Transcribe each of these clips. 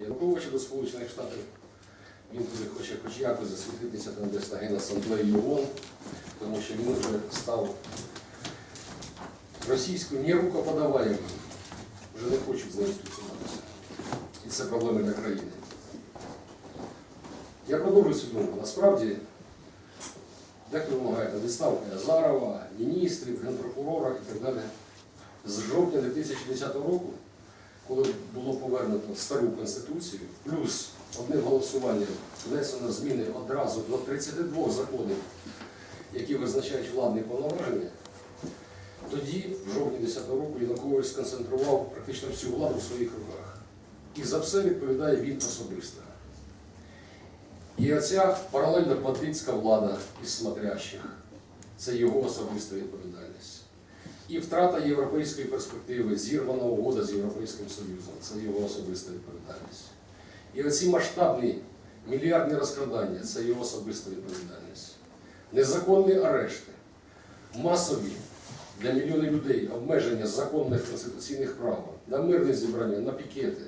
Януковича до Сполучених Штатів. Він туди хоче хоч якось засвітитися там десь на Генасамблеї ООН, тому що він вже став російською не рукоподаваєм. Вже не хочуть з нею спілкуватися. І це проблеми для країни. Я продовжую цю думку. Насправді, дехто вимагає відставки Азарова, міністрів, генпрокурора і так далі. З жовтня 2010 року, коли було повернуто стару конституцію, плюс одним голосуванням внесено зміни одразу до 32 законів, які визначають владні повноваження, тоді, в жовтні 2010 року, Янукович сконцентрував практично всю владу в своїх руках. І за все відповідає він особисто. І оця паралельно бандитська влада із смотрящих це його особиста відповідальність. І втрата європейської перспективи, зірвана угода з Європейським Союзом це його особиста відповідальність. І оці масштабні мільярдні розкрадання це його особиста відповідальність. Незаконні арешти, масові для мільйонів людей обмеження законних конституційних прав на мирне зібрання, на пікети,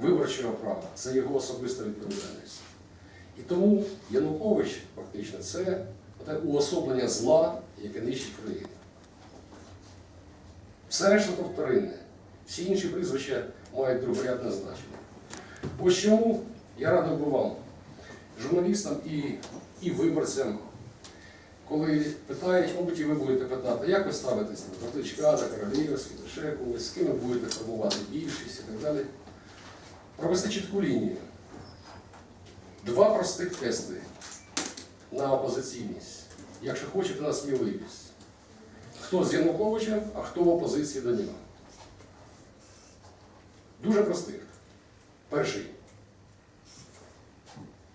виборчого права це його особиста відповідальність. І тому Янукович фактично це уособлення зла, яке нищить країну. Все решта то вторинне. Всі інші прізвища мають другорядне значення. Ось чому я радив би вам, журналістам і, і виборцям, коли питають, мабуть, і ви будете питати, як ви ставитесь до Кличка, до Королівського, до ще з ким ви будете формувати більшість і так далі. Провести чітку лінію. Два простих тести на опозиційність, якщо хочете на сміливість. Хто з Януковичем, а хто в опозиції до нього. Дуже простих. Перший.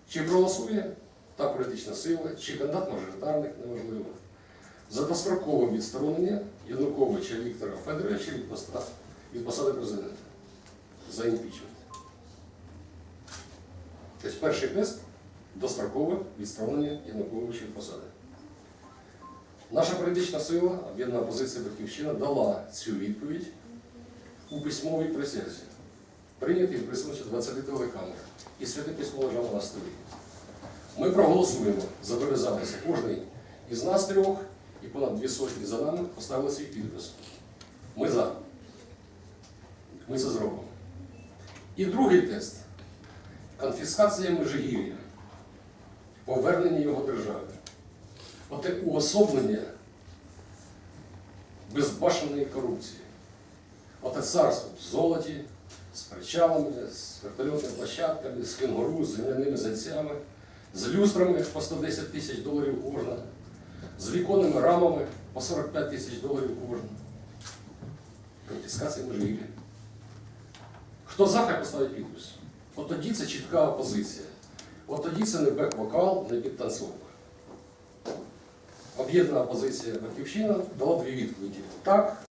Чи проголосує та політична сила, чи кандидат мажоритарник, неважливо, за дострокове відсторонення Януковича Віктора Федоровича від посади президента за імпічмент. Тобто перший тест дострокове відсторонення Януковича від посади. Наша політична сила, об'єднана опозиція Батьківщина, дала цю відповідь у письмовій присязі, прийнятій в присутності 20 телекамер. І святе письмо лежало на столі. Ми проголосуємо, зобов'язалися кожний із нас трьох і понад дві сотні за нами поставили свій підпис. Ми за. Ми це зробимо. І другий тест конфіскація Межигір'я, повернення його держави. Оте уособлення безбашеної корупції. Оте царство в золоті, з причалами, з вертольотними площадками, з кенгуру, з гнилими зайцями, з люстрами по 110 тисяч доларів кожна, з віконними рамами по 45 тисяч доларів кожна. Конфіскація Межигір'я. Хто за, хай поставить підпис. От тоді це чітка опозиція. От тоді це не бек-вокал, не підтанцовка. Об'єднана позиція Батьківщина дала дві відповіді. Так,